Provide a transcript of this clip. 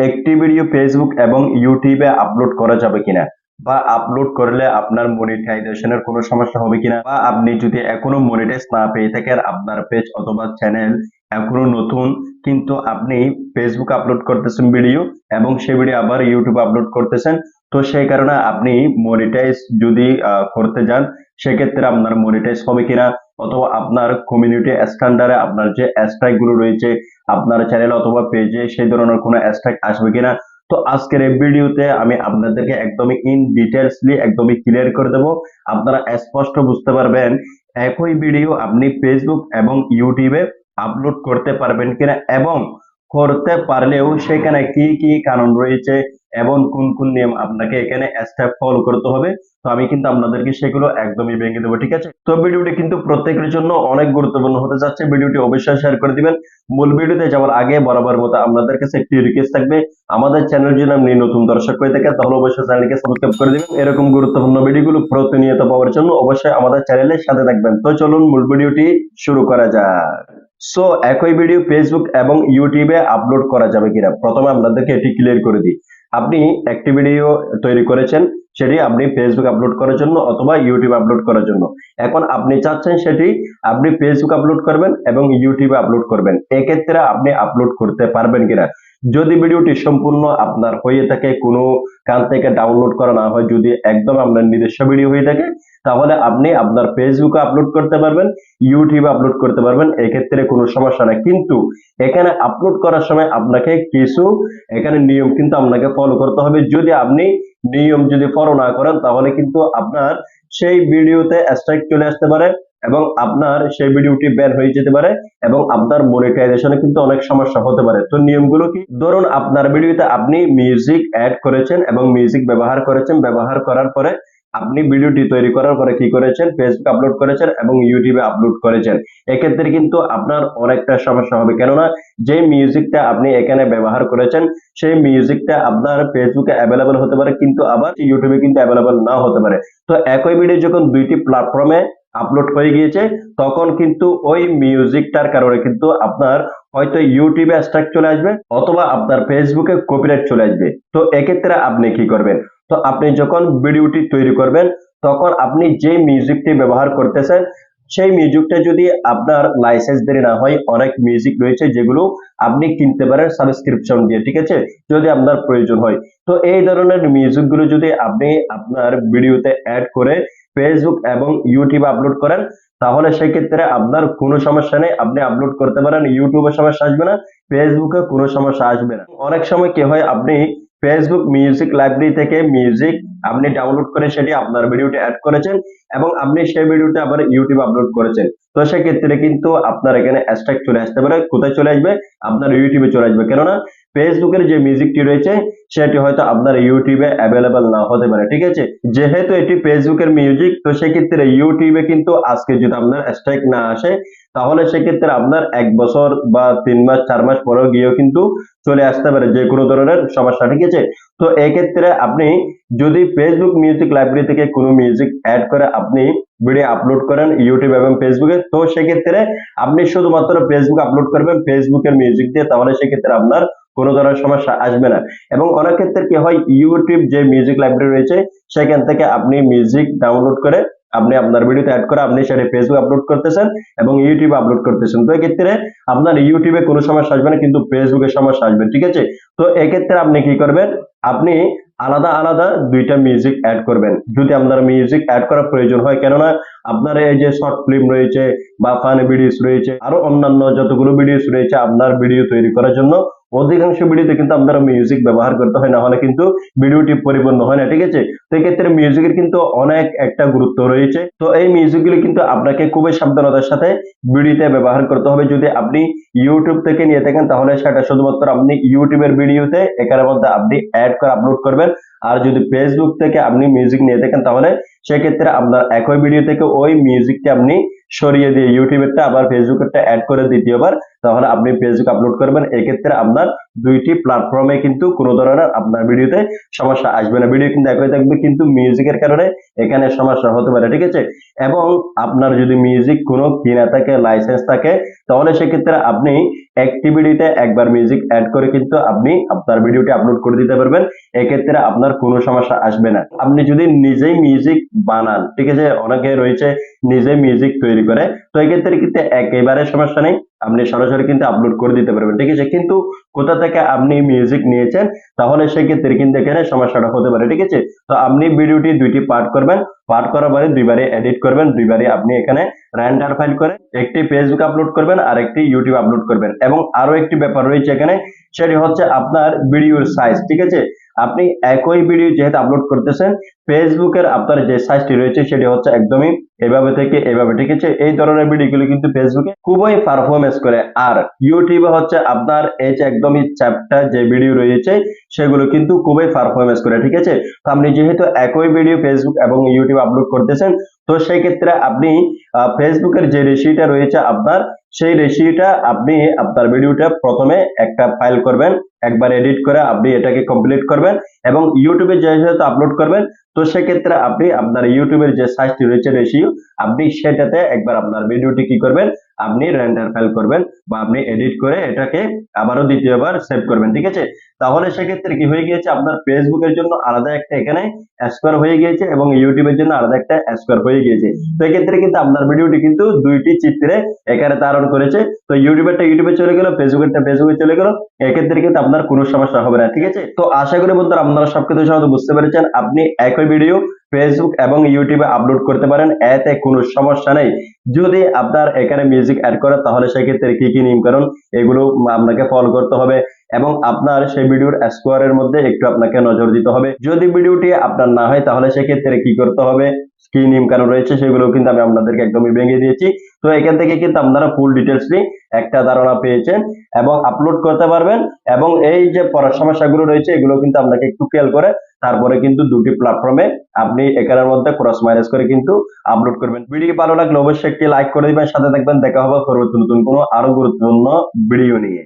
একটি video Facebook এবং ইউটিউবে আপলোড করা যাবে কিনা? বা আপলোড করলে আপনার মনিটাইজেশনের কোনো সমস্যা হবে কিনা? বা আপনি যদি এখনও মনিটাইজ না পেয়ে থাকেন আপনার পেজ অথবা চ্যানেল এখনও নতুন, কিন্তু আপনি ফেসবুক আপলোড করতেছেন ভিডিও এবং সেই ভিডিও আবার ইউটিউবে আপলোড করতেছেন, তো সেই কারণে আপনি মনিটাইজ যদি করতে যান, সেক্ষেত্রে আপনার মনিটাইজ হবে কিনা অথবা আপনার কমিউনিটি স্ট্যান্ডার্ডে আপনার যে স্ট্রাইকগুলো রয়েছে, আপনার চ্যানেল অথবা পেজে সেই ধরনের কোনো স্ট্রাইক আসবে কিনা, তো আজকের এই ভিডিওতে আমি আপনাদেরকে একদমই ইন ডিটেলসলি একদমই ক্লিয়ার করে দেব। আপনারা স্পষ্ট বুঝতে পারবেন, একই ভিডিও আপনি ফেসবুক এবং ইউটিউবে আপলোড করতে পারবেন কিনা এবং করতে পারলেও সেখানে কি কি কারণ রয়েছে এবং কোন কোন নিয়ম আপনাকে এখানে স্টেপ ফলো করতে হবে, তো আমি কিন্তু আপনাদেরকে সেগুলো একদমই ভেঙে দেবো, ঠিক আছে? তো ভিডিওটি কিন্তু প্রত্যেকের জন্য অনেক গুরুত্বপূর্ণ হতে যাচ্ছে, ভিডিওটি অবশ্যই শেয়ার করে দিবেন। মূল ভিডিওতে যাওয়ার আগে বরাবর মতো আপনাদের কাছে একটি রিকোয়েস্ট থাকবে, আমাদের চ্যানেল যদি আপনি নতুন দর্শক হয়ে থাকেন, তাহলে অবশ্যই চ্যানেলকে সাবস্ক্রাইব করে দিবেন। এরকম গুরুত্বপূর্ণ ভিডিওগুলো প্রতিনিয়ত পাওয়ার জন্য অবশ্যই আমাদের চ্যানেলের সাথে থাকবেন। তো চলুন মূল ভিডিওটি শুরু করা যাক। সো একই ভিডিও ফেসবুক এবং ইউটিউবে আপলোড করা যাবে কিনা? প্রথমে আপনাদেরকে এটি ক্লিয়ার করে দিই। আপনি একটি ভিডিও তৈরি করেছেন, সেটি আপনি ফেসবুক আপলোড করার জন্য অথবা ইউটিউব আপলোড করার জন্য। এখন আপনি চাচ্ছেন সেটি আপনি ফেসবুক আপলোড করবেন এবং ইউটিউবে আপলোড করবেন। এক্ষেত্রে আপনি আপলোড করতে পারবেন কিনা? যদি ভিডিওটি সম্পূর্ণ আপনার হয়ে থাকে, কোনো কান থেকে ডাউনলোড করা না হয়, যদি একদম আপনার নিজস্ব ভিডিও হয়ে থাকে তাহলে আপনি আপনার ফেসবুকে আপলোড করতে পারবেন ইউটিউবে আপলোড করতে পারবেন, এক্ষেত্রে কোনো সমস্যা নাই। কিন্তু এখানে আপলোড করার সময় আপনাকে কিছু এখানে নিয়ম কিন্তু আপনাকে ফলো করতে হবে। যদি আপনি নিয়ম যদি ফলো না করেন, তাহলে কিন্তু আপনার সেই ভিডিওতে স্ট্রাইক চলে আসতে পারে এবং আপনার সেই ভিডিওটি ব্যান হয়ে যেতে পারে এবং আপনার মনিটাইজেশনে কিন্তু অনেক সমস্যা হতে পারে। তো নিয়মগুলো কি? ধরুন আপনার ভিডিওতে আপনি মিউজিক অ্যাড করেছেন এবং মিউজিক ব্যবহার করেছেন। ব্যবহার করার পরে আপনি ভিডিওটি তৈরি করার পরে কি করেছেন? ফেসবুক আপলোড করেছেন এবং ইউটিউবে আপলোড করেছেন। এক্ষেত্রে কিন্তু আপনার অনেকটা সমস্যা হবে। কেননা যে মিউজিকটা আপনি এখানে ব্যবহার করেছেন, সেই মিউজিকটা আপনার ফেসবুকে অ্যাভেলেবল হতে পারে, কিন্তু আবার ইউটিউবে কিন্তু অ্যাভেলেবল না হতে পারে। তো একই ভিডিও যখন দুইটি প্ল্যাটফর্মে আপলোড হয়ে গিয়েছে, তখন কিন্তু ওই মিউজিকটার কারণে কিন্তু আপনার হয়তো ইউটিউবে স্ট্রাইক চলে আসবে, অথবা আপনার ফেসবুকে কপিরাইট চলে আসবে। তো এক্ষেত্রে আপনি কি করবেন? তো আপনি যখন ভিডিওটি তৈরি করবেন, তখন আপনি যে মিউজিকটি ব্যবহার করতেছেন, সেই মিউজিকটা যদি আপনার লাইসেন্স দেরি না হয়, অনেক মিউজিক রয়েছে যেগুলো আপনি কিনতে পারেন সাবস্ক্রিপশন দিয়ে, ঠিক আছে? যদি আপনার প্রয়োজন হয়। তো এই ধরনের মিউজিকগুলো যদি আপনি আপনার ভিডিওতে অ্যাড করে ফেসবুক এবং ইউটিউবে আপলোড করেন, তাহলে সেক্ষেত্রে আপনার কোনো সমস্যা নেই। আপনি আপলোড করতে পারেন ইউটিউবে সমস্যা আসবে না ফেসবুকে কোনো সমস্যা আসবে না। অনেক সময় কি হয়, আপনি ফেসবুক মিউজিক লাইব্রেরি থেকে মিউজিক আপনি ডাউনলোড করে সেটি আপনার ভিডিওতে অ্যাড করেছেন এবং আপনি সেই ভিডিওতে আবার ইউটিউব আপলোড করেছেন। তো সেক্ষেত্রে কিন্তু আপনার এখানে স্ট্রাইক চলে আসতে পারে। কোথায় চলে আসবে? আপনার ইউটিউবে চলে আসবে। কেননা ফেসবুকের যে মিউজিকটি রয়েছে, সেটি হয়তো আপনার ইউটিউবে অ্যাভেলেবল না হতে পারে। ঠিক আছে? যেহেতু এটি ফেসবুকের মিউজিক তো সেক্ষেত্রে ইউটিউবে কিন্তু আজকে যদি আপনার স্ট্রাইক না আসে তাহলে সেক্ষেত্রে আপনার এক বছর বা তিন মাস, চার মাস পরেও গিয়েও কিন্তু চলে আসতে পারে যে কোনো ধরনের সমস্যা, ঠিক আছে? তো এক্ষেত্রে আপনি যদি ফেসবুক মিউজিক লাইব্রেরি থেকে কোনো মিউজিক অ্যাড করে আপনি ভিডিও আপলোড করেন ইউটিউব এবং ফেসবুকে তো সেক্ষেত্রে আপনি শুধুমাত্র ফেসবুক আপলোড করবেন ফেসবুকের মিউজিক দিয়ে, তাহলে সেক্ষেত্রে আপনার কোনো ধরনের সমস্যা আসবে না। এবং অনেক ক্ষেত্রে কি হয় ইউটিউব যে মিউজিক লাইব্রেরি রয়েছে, সেখান থেকে আপনি মিউজিক ডাউনলোড করে আপনি আপনার ভিডিওতে অ্যাড করে আপনি সেটা ফেসবুক আপলোড করতেছেন এবং ইউটিউবে আপলোড করতেছেন। তো এক্ষেত্রে আপনার ইউটিউবে কোনো সমস্যা আসবে না, কিন্তু ফেসবুকে সমস্যা আসবে, ঠিক আছে? তো এক্ষেত্রে আপনি কি করবেন? আপনি আলাদা আলাদা দুইটা মিউজিক অ্যাড করবেন। যদি আপনার মিউজিক অ্যাড করার প্রয়োজন হয়, কেননা আপনার এই যে শর্ট ফিল্ম রয়েছে বা ফান ভিডিওস রয়েছে, আরও অন্যান্য যতগুলো ভিডিওস রয়েছে আপনার ভিডিও তৈরি করার জন্য অধিকাংশ ভিডিওতে কিন্তু আপনারা মিউজিক ব্যবহার করতে হয় না হলে কিন্তু ভিডিওটি পরিপূর্ণ হয় না, ঠিক আছে? তো মিউজিকের কিন্তু অনেক একটা গুরুত্ব রয়েছে। তো এই মিউজিকগুলো কিন্তু আপনাকে খুবই সাবধানতার সাথে ভিডিওতে ব্যবহার করতে হবে। যদি আপনি ইউটিউব থেকে নিয়ে থাকেন, তাহলে সেটা শুধুমাত্র আপনি ইউটিউবের ভিডিওতে এখানের মধ্যে আপনি অ্যাড করে আপলোড করবেন। আর যদি ফেসবুক থেকে আপনি মিউজিক নিয়ে থাকেন, তাহলে সেক্ষেত্রে আপনার একই ভিডিও থেকে ওই মিউজিকটা আপনি সরিয়ে দিয়ে ইউটিউবেরটা আবার ফেসবুকেরটা অ্যাড করে দ্বিতীয়বার, তাহলে আপনি ফেসবুক আপলোড করবেন। এক্ষেত্রে আপনার দুইটি প্ল্যাটফর্মে কিন্তু কোনো ধরনের আপনার ভিডিওতে সমস্যা আসবে না। ভিডিও কিন্তু একই থাকবে কিন্তু মিউজিকের কারণে এখানে সমস্যা হতে পারে, ঠিক আছে? এবং আপনার যদি মিউজিক কোনো কিনা থাকে লাইসেন্স থাকে, তাহলে সেক্ষেত্রে আপনি অ্যাক্টিভিটিতে একবার মিউজিক অ্যাড করে কিন্তু আপনি আপনার ভিডিওটি আপলোড করে দিতে পারবেন। এক্ষেত্রে আপনার কোনো সমস্যা আসবে না। আপনি যদি নিজেই মিউজিক বানান, ঠিক আছে? অনেকে রয়েছে নিজে মিউজিক তৈরি করে। তো এক্ষেত্রে কিন্তু একেবারে সমস্যা নেই, আপনি সরাসরি কিন্তু আপলোড করে দিতে পারবেন, ঠিক আছে? কিন্তু কোথা থেকে আপনি মিউজিক নিয়েছেন, তাহলে সেক্ষেত্রে কিন্তু এখানে সমস্যাটা হতে পারে, ঠিক আছে? তো আপনি ভিডিওটি দুইটি পার্ট করবেন পার্ট করার পরে দুইবারে এডিট করবেন, দুইবারে আপনি এখানে র্যান্ডার ফাইল করে একটি ফেসবুক আপলোড করবেন আর একটি ইউটিউব আপলোড করবেন। এবং আরও একটি ব্যাপার রয়েছে এখানে, সেটি হচ্ছে আপনার ভিডিওর সাইজ ঠিক আছে? আপনি একই ভিডিও যেহেতু আপলোড করতেছেন ফেসবুকের আপনার যে সাইজটি রয়েছে সেটি হচ্ছে একদমই এভাবে থেকে এভাবে ঠিক আছে এই ধরনের ভিডিওগুলো কিন্তু ফেসবুকে খুবই পারফরমেন্স করে। আর ইউটিউবে হচ্ছে আপনার এই যে একদমই চ্যাপ্টার যে ভিডিও রয়েছে, সেগুলো কিন্তু খুবই পারফরমেন্স করে, ঠিক আছে? তো আপনি যেহেতু একই ভিডিও ফেসবুক এবং ইউটিউব আপলোড করতেছেন, তো সেই ক্ষেত্রে আপনি ফেসবুকের যে রেশিওটা রয়েছে আপনার সেই রেশিওটা আপনি আপনার ভিডিওটা প্রথমে একটা ফাইল করবেন, একবার এডিট করে আপনি এটাকে কমপ্লিট করবেন এবং ইউটিউবে যেহেতু আপলোড করবেন, তো সেক্ষেত্রে আপনি আপনার ইউটিউবের যে সাইজটি রয়েছে রেশিও আপনি সেটাতে একবার আপনার ভিডিওটি কি করবেন আপনি রেন্ডার ফাইল করবেন বা আপনি এডিট করে এটাকে আবারও দ্বিতীয়বার সেভ করবেন, ঠিক আছে? তাহলে সেক্ষেত্রে কি হয়ে গিয়েছে? আপনার ফেসবুকের জন্য আলাদা একটা এখানে স্কোয়ার হয়ে গিয়েছে এবং ইউটিউবের জন্য আলাদা একটা স্কোয়ার হয়ে গিয়েছে। তো এক্ষেত্রে কিন্তু আপনার ভিডিওটি কিন্তু দুইটি চিত্রে এখানে ধারণ করেছে। তো ইউটিউবেরটা ইউটিউবে চলে গেল ফেসবুকেরটা ফেসবুকে চলে গেল। এক্ষেত্রে কিন্তু আপনার কোনো সমস্যা হবে না, ঠিক আছে? তো আশা করি বন্ধুরা আপনারা সবকিছু সহজে বুঝতে পেরেছেন। আপনি একই ভিডিও ফেসবুক এবং ইউটিউবে আপলোড করতে পারেন। এতে কোনো সমস্যা নেই। যদি আপনার এখানে মিউজিক অ্যাড করে, তাহলে সেক্ষেত্রে কি কি নিয়মকানুন এগুলো আপনাকে ফলো করতে হবে এবং আপনার সেই ভিডিওর স্কোয়ারের মধ্যে একটু আপনাকে নজর দিতে হবে। যদি ভিডিওটি আপনার না হয়, তাহলে সেক্ষেত্রে কি করতে হবে? কি নিয়ম কানুন রয়েছে, সেগুলো কিন্তু আমি আপনাদেরকে একদমই ভেঙে দিয়েছি। তো এখান থেকে কিন্তু আপনারা ফুল ডিটেলসটি একটা ধারণা পেয়েছেন এবং আপলোড করতে পারবেন এবং এই যে পড়ার সমস্যাগুলো রয়েছে, এগুলো কিন্তু আপনাকে একটু খেয়াল করে তারপরে কিন্তু দুটি প্ল্যাটফর্মে আপনি এখানের মধ্যে ক্রস মাইনাস করে কিন্তু আপলোড করবেন। ভিডিও ভালো লাগলে অবশ্যই একটি লাইক করে দিবেন, সাথে থাকবেন। দেখা হবে পরবর্তী নতুন কোনো আরও গুরুত্বপূর্ণ ভিডিও নিয়ে।